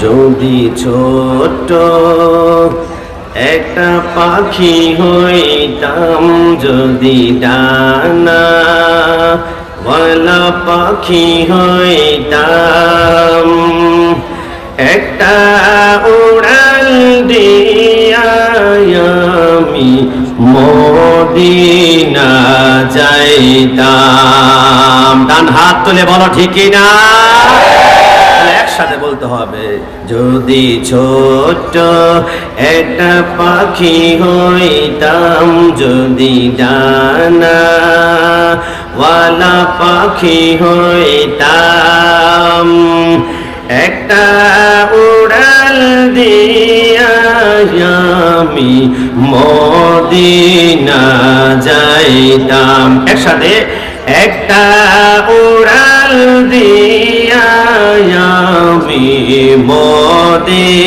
যদি ছোট একটা পাখি হইতাম, যদি ডানা বলা পাখি হইতাম, একটা উড়াল দিয়া আমি মদিনা যাইতাম। ডান হাত তুলে বলো ঠিকই না একসাথে বলতে হবে, যদি ছোট একটা পাখি হইতাম, যদি ডানা পাখি হইতাম, একটা উড়াল দিয়া আমি মদিনা যাইতাম। একসাথে একটা উড়াল দিয়া আমি মদি।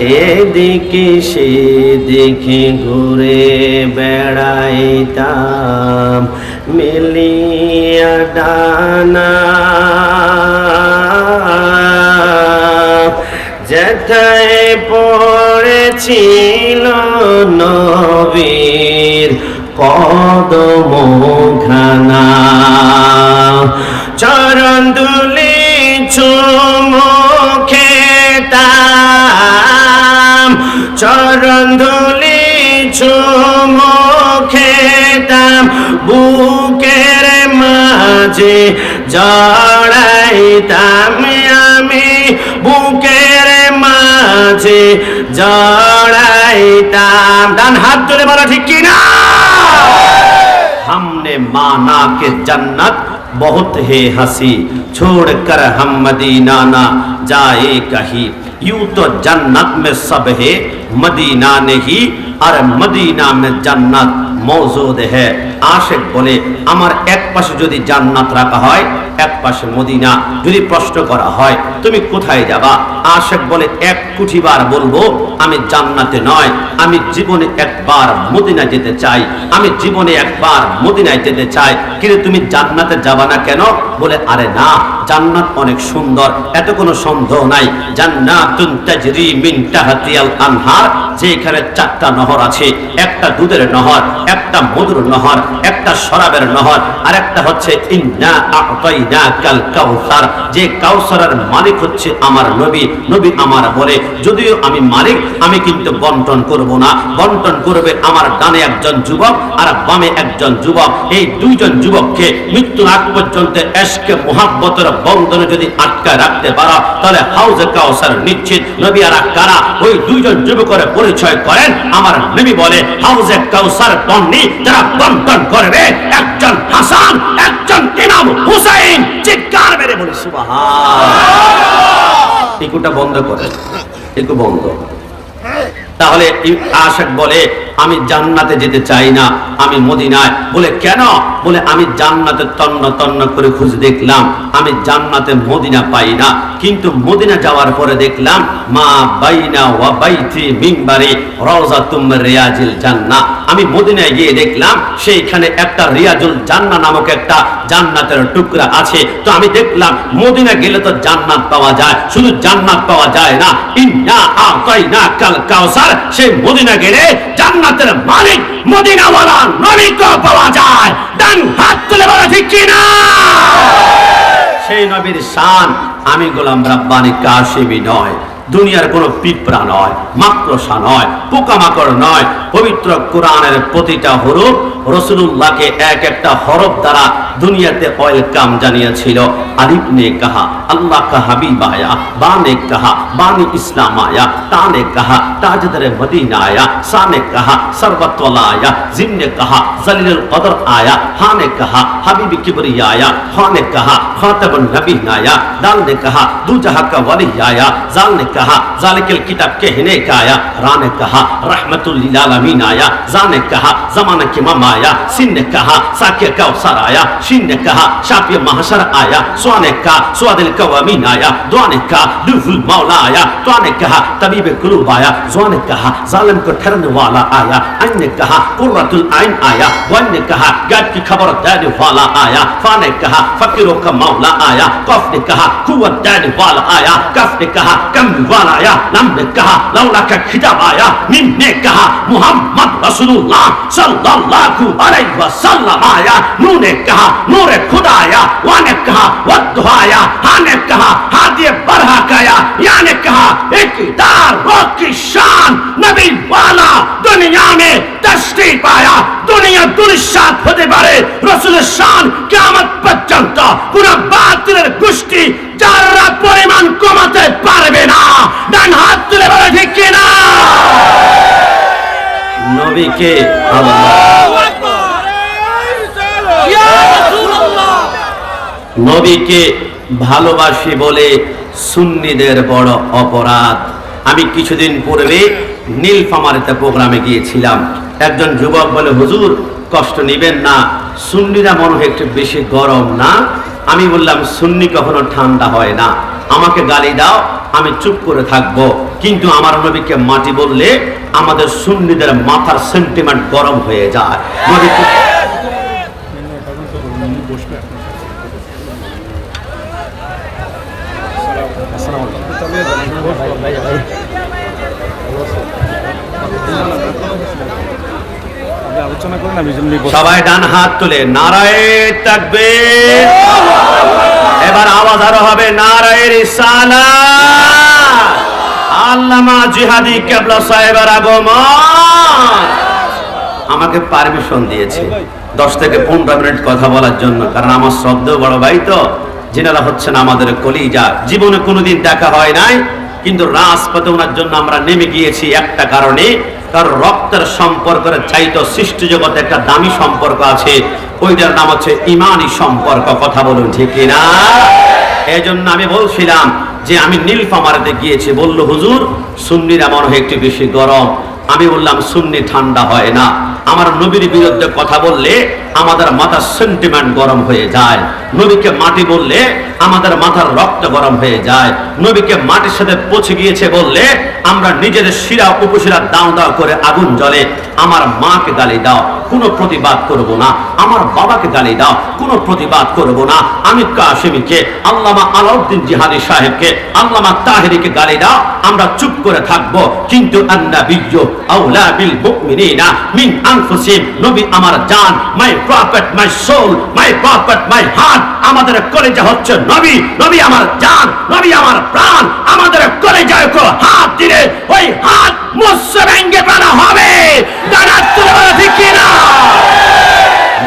এদিকে সেদিকে ঘুরে বেড়াইতাম মিলিয়া ডানা। যেথায় পড়েছিল নবীর কদম চরণ দুলি চুমুখে তাম চরণ দুলি চুমুখে তাম বুকের মাঝে জড়াইতাম আমি বুকের মাঝে জড়াইতাম ডান হাত তুলে বলো ঠিক কিনা हमने माना के जन्नत बहुत है हंसी छोड़ कर हम मदीना ना जाए कहीं यूं तो जन्नत में सब है मदीना नहीं और मदीना में जन्नत মৌজুদ হে আশেক বলে আমার এক পাশে যদি জান্নাত রাখা হয় এক পাশে মদিনা। যদি প্রশ্ন করা হয়, তুমি কোথায় যাবা? আশেক বলে, এক কুঠিবার বলব, আমি জান্নাতে নয়, আমি জীবনে একবার মদিনা যেতে চাই, আমি জীবনে একবার মদিনায় যেতে চাই। কিন্তু তুমি জান্নাতে যাবা না কেন? বলে, আরে না, জান্নাত অনেক সুন্দর, এত কোনো সন্দেহ নাই। জান্নাতুন আনহার যেখানে চারটা নহর আছে, একটা দুধের নহর, একটা মধুর নহর, একটা শরাবের নহর, আর একটা হচ্ছে যে কাউসারের মালিক হচ্ছে আমার নবী। নবী আমার বলে, যদিও আমি মালিক, আমি কিন্তু বন্টন করব না। বন্টন করবে আমার ডানে একজন যুবক আর বামে একজন যুবক। এই দুইজন যুবককে মৃত্যু আগ পর্যন্ত এসকে মোহাব্বতের বন্ধনে যদি আটকায় রাখতে পারো, তাহলে হাউজে কাউসার নিশ্চিত। নবী আর কারা ওই দুইজন যুবকের পরিচয় করেন? আমার নবী বলে, হাউজে কাউসার পণ্যি যারা বন্টন করবে, একজন হাসান, একজন ইমাম হুসাইন। চিৎকার মেরে বলে টিকুটা বন্ধ করে, টিকু বন্ধ। তাহলে আশেক বলে আমি জান্নাতে যেতে চাই না, আমি মদিনায়। বলে, কেন? বলে, আমি জান্নাতে তন্ন তন্ন করে খুঁজে দেখলাম, আমি জান্নাতে মদিনা পাই না। কিন্তু মদিনা যাওয়ার পরে দেখলাম, মা বাইনা ওয়া বাইতি মিম্বারে রওজাতুম রিয়াজিল জান্নাহ। আমি মদিনায় গিয়ে দেখলাম, সেইখানে একটা রিয়াজুল জান্নাহ নামক একটা জান্নাতের টুকরা আছে। তো আমি দেখলাম, মদিনা গেলে তো জান্নাত পাওয়া যায়, শুধু জান্নাত পাওয়া যায় না। ইন্না আতাইনা কাল কাউসার সেই মদিনা গেলে জান্নাতের মালিক মদিনাওয়ালা নবীকে পাওয়া যায়। ডান হাত তুলে বলা, ঠিক কিনা সেই নবীর শান আমি গোলাম রাব্বানি কাশিমি নয়। দুনিয়ার কোনো পিঁপড়া নয়, মাকড়সা নয়, পোকামাকড় নয়। পবিত্র কোরআনের প্রতিটা হরুফ রসুল্লাহকে এক একটা হরফ দ্বারা দুনিয়াতে ওয়েলকাম জানিয়েছিল। আলিফ নে কাহা আল্লাহ কাহাবি মায়া বা নে কাহা বা নে ইসলাম আয়া তা নে কাহা, তাজদরে মদিনায়া সা নে কাহা, সর্বতলায়া জিম নে কাহা, জলিলুল কদর আয়া হা নে কাহা, হাবিব কিবরিয়ায়া খ নে কাহা খাতাবুন নবী আয়া দাল নে কাহা দুজাহা কা আয়া জাল নে कहा जालिकल किताब कहने का आया रा ने कहा रहमतुल्लिलामीन आया जा ने कहा जमाना के मम आया सिन ने कहा साक्य का अवसर आया शिन ने कहा शापिय महाशर आया सुआ ने कहा सुआदिल कवामीन आया दुआ ने कहा लुफुल मौला आया तुआ ने कहा तबीब कुलूब आया जुआ ने कहा जालिम को ठहरने वाला आया अन ने कहा कुर्रतुल आइन आया वन ने कहा गैब की खबर देने वाला आया फा ने कहा फकीरों का मौला आया कफ ने कहा कुत देने वाला आया कफ ने कहा कम वाला आया लम ने कहा लौला का खिताब आया मिन ने कहा मोहम्मद रसूलुल्लाह सल्लल्लाहु अलैहि वसल्लम आया नू ने कहा नूर खुदा आया वा ने कहा वद्दुहा आया हा ने कहा हादिए बरहा काया या ने कहा इकदार रोक की शान नबी वाला दुनिया में तश्ती पाया দুনিয়া দুরিশ্বাত হতে পারে রসুলের শান কিয়ামত পর্যন্ত পুরো বাতিলের গোষ্ঠী যারা পরিমাণ কমাতে পারবে না। ডান হাত তুলে বলে, ঠিক কিনা? নবীকে নবীকে ভালোবাসি বলে সুন্নিদের বড় অপরাধ। আমি কিছুদিন পূর্বে নীলফামারিতে প্রোগ্রামে গিয়েছিলাম। একজন যুবক বলে, হুজুর, কষ্ট নিবেন না। সুন্নিরা মনে হয় একটু বেশি গরম না? আমি বললাম, সুন্নি কখনো ঠান্ডা হয় না। আমাকে গালি দাও, আমি চুপ করে থাকব। কিন্তু আমার নবীকে মাটি বললে আমাদের সুন্নিদের মাথার সেন্টিমেন্ট গরম হয়ে যায়। আলোচনা করেন, আমি জন্য সবাই ডান হাত তুলে থাকবে এবার আওয়াজ আরও হবে নারায়ের ইসালা আল্লামা জিহাদি কেবলা সাহেবের আগমন। আমাকে পারমিশন দিয়েছে দশ থেকে পনেরো মিনিট কথা বলার জন্য, কারণ আমার শব্দ বড় ভাই তো, যেনারা হচ্ছেন আমাদের কলিজা। জীবনে কোনোদিন দেখা হয় নাই, কিন্তু রাজপথে ওনার জন্য আমরা নেমে গিয়েছি একটা কারণে। কারণ রক্তের সম্পর্কের চাইতো সৃষ্টি জগতে একটা দামি সম্পর্ক আছে। ওইটার নাম হচ্ছে ইমানি সম্পর্ক, কথা বলুন ঠিক না এই জন্য আমি বলছিলাম যে আমি নীলফামারিতে গিয়েছি, বলল, হুজুর, সুন্নিরা মনে হয় একটু বেশি গরম। আমি বললাম, সুন্নি ঠান্ডা হয় না। আমার নবীর বিরুদ্ধে কথা বললে আমাদের মাথার সেন্টিমেন্ট গরম হয়ে যায়। নবীকে মাটি বললে আমাদের মাথার রক্ত গরম হয়ে যায়। নবীকে মাটির সাথে পচে গিয়েছে বললে আমরা নিজেদের শিরা উপশিরা দাও দাও করে আগুন জ্বলে আমার মাকে গালি দাও। কোনো প্রতিবাদ করব না। আমার বাবাকে গালি দাও, কোনো প্রতিবাদ করব না। আমি কাশিমিকে, আল্লামা আলাউদ্দিন জিহাদি সাহেবকে, আল্লামা তাহেরিকে গালি দাও, আমরা চুপ করে থাকব। কিন্তু আন্নাবিয়্যু আউলা বিল মুমিনিনা মিন আনফুসিহিম নবী আমার জান, my prophet, my soul, my prophet, my heart আমাদের কলেজা হচ্ছে নবী। নবী আমার জান, নবী আমার প্রাণ, আমাদের কলেজায় কো হাত দিলে ওই হাত মুসে ভেঙ্গে ফেলা হবে। দাঁড়া তুলে বলা ঠিক কিনা?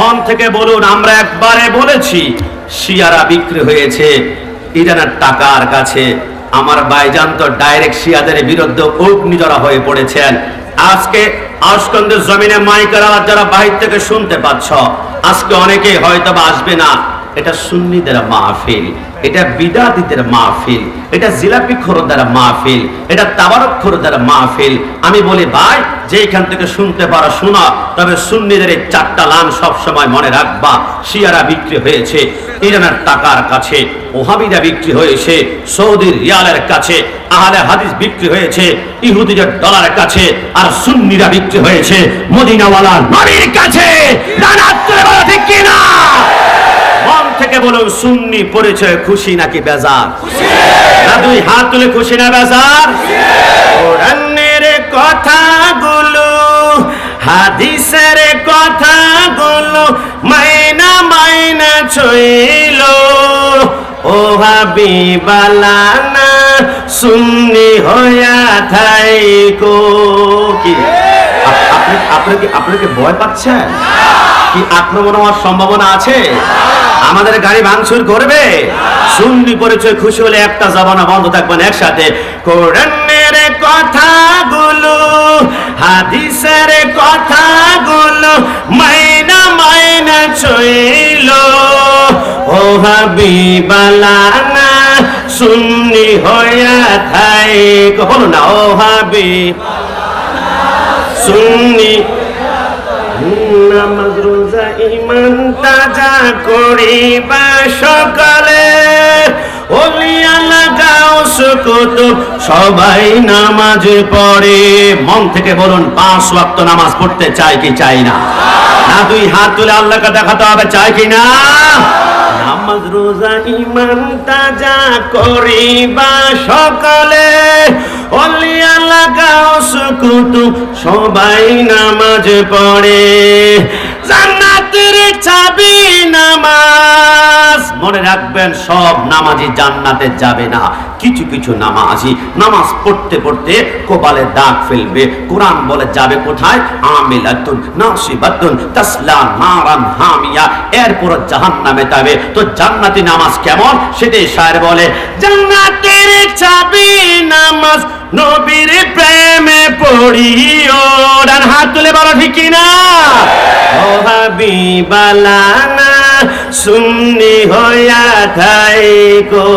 মন থেকে বলুন, আমরা একবারে বলেছি, শিয়ারা বিক্রি হয়েছে, ইরানের টাকার কাছে। আমার বাইজান তো ডাইরেক্ট শিয়াদের বিরুদ্ধে অগ্নিজরা হয়ে পড়েছেন। আজকে আসকন্দের জমিনে মাইকার যারা বাহির থেকে শুনতে পাচ্ছ, আজকে অনেকেই হয়তো বা আসবে না। এটা সুন্নিদের মাহফিল, এটা বিদাতিদের মাহফিল, এটা জিলাপি খোরদার মাহফিল, এটা তাবারক খোরদার মাহফিল। আমি বলি, ভাই, যে এখান থেকে শুনতে পারো, শোনা। তবে সুন্নিদের এই চারটা লান সব সময় মনে রাখবা, শিয়ারা বিক্রি হয়েছে, ইরানের টাকার কাছে, ওহাবিরা বিক্রি হয়েছে সৌদির রিয়ালের কাছে, আহলে হাদিস বিক্রি হয়েছে, ইহুদিদের ডলারের কাছে, আর সুন্নিরা বিক্রি হয়েছে মদিনাওয়ালা নবীর কাছে। বলো, ঠিক কিনা? মন থেকে বলুন, সুন্নি পরিচয় খুশি নাকি বেজার? না, দুই হাত তুলে খুশি না বেজার? কোরআনের কথাগুলো, হাদিসের কথাগুলো মাইনা মাইনা ছইল। ও হাবিবালানা, সুন্নি হইয়া থাইকো। কি? আপনি আপনি কি আপনি কি ভয় পাচ্ছেন কি আক্রমণ হওয়ার সম্ভাবনা আছে? আমাদের গাড়ি ভাঙচুর করবে। সুন্নি পরিচয় খুশি হলে একটা জবানা বন্ধ থাকবেন একসাথে। কোরআনের কথাগুলো, হাদিসের কথাগুলো মাইনা মাইনা ছইল ও হাবিবালানা, সুন্নি হইয়া থাই না, ও হাবিব সুন্নি। নামাজ ইমান তাজা করিবা সকালে। সবাই নামাজ পড়ে। মন থেকে বলুন, পাঁচ ওয়াক্ত নামাজ পড়তে চাই কি চাই না? না, দুই হাত তুলে আল্লাহকে দেখাতে হবে চাই কি না? নামাজ, রোজা, ইমান তাজা করিবা সকালে। অলি আল্লাহ গাউস কুতুব সবাই নামাজ পড়ে। চাবি নামাজ। মনে রাখবেন, সব নামাজি জান্নাতে যাবে না। কিছু কিছু নামাজি নামাজ পড়তে পড়তে কোপালে দাগ ফেলবে। কোরআন বলে, যাবে কোথায়? আমিলাতুন নাসিবাতুন তাসলা নারান হামিয়া। এরপর জাহান্নামে যাবে। তো জান্নাতি নামাজ কেমন? সেটাই শায়ের বলে, জান্নাতের চাবি নামাজ নবীর প্রেমে পড়িও ডান হাত তুলে বলো ঠিক না ও হাবিবালানা সুন্নি হইয়া থাইকো।